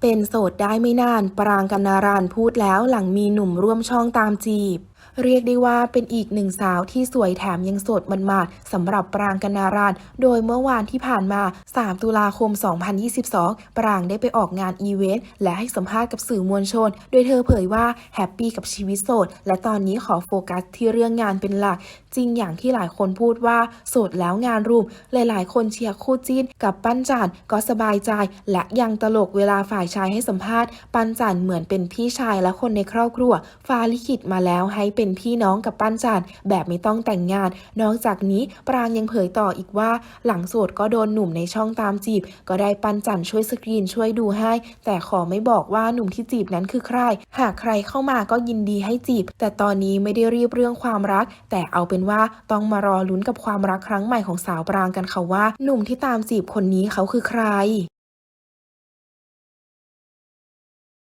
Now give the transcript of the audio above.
เป็นโสดได้ไม่นาน ปรางกันนารานพูดแล้วหลังมีหนุ่มร่วมช่องตามจีบ เรียกได้ว่าเป็นอีกหนึ่งสาวที่สวยแถมยังสดมันมาดสำหรับปรางกนารานโดยเมื่อวานที่ผ่านมา 3 ตุลาคม 2022 ปรางได้ไปออกงานอีเวนต์และให้สัมภาษณ์กับสื่อมวลชน โดยเธอเผยว่าแฮปปี้กับชีวิตโสด และตอนนี้ขอโฟกัสที่เรื่องงานเป็นหลัก จริงอย่างที่หลายคนพูดว่า โสดแล้วงานรุม หลายๆ คนเชียร์คู่จิ้น กับปั้นจันก็สบายใจ และยังตลกเวลาฝ่ายชายให้สัมภาษณ์ ปั้นจันเหมือนเป็นพี่ชายและคนในครอบครัวฟ้าลิขิตมาแล้วให้เป็นเป็นพี่น้องกับปั้นจันแบบไม่ต้องแต่งงาน นอกจากนี้ปรางยังเผยต่ออีกว่า หลังโสดก็โดนหนุ่มในช่องตามจีบ ก็ได้ปั้นจันช่วยสกรีนช่วยดูให้ แต่ขอไม่บอกว่าหนุ่มที่จีบนั้นคือใคร หากใครเข้ามาก็ยินดีให้จีบ แต่ตอนนี้ไม่ได้รีบเรื่องความรัก แต่เอาเป็นว่าต้องมารอลุ้นกับความรักครั้งใหม่ของสาวปรางกันค่ะว่า หนุ่มที่ตามจีบคนนี้เขาคือใคร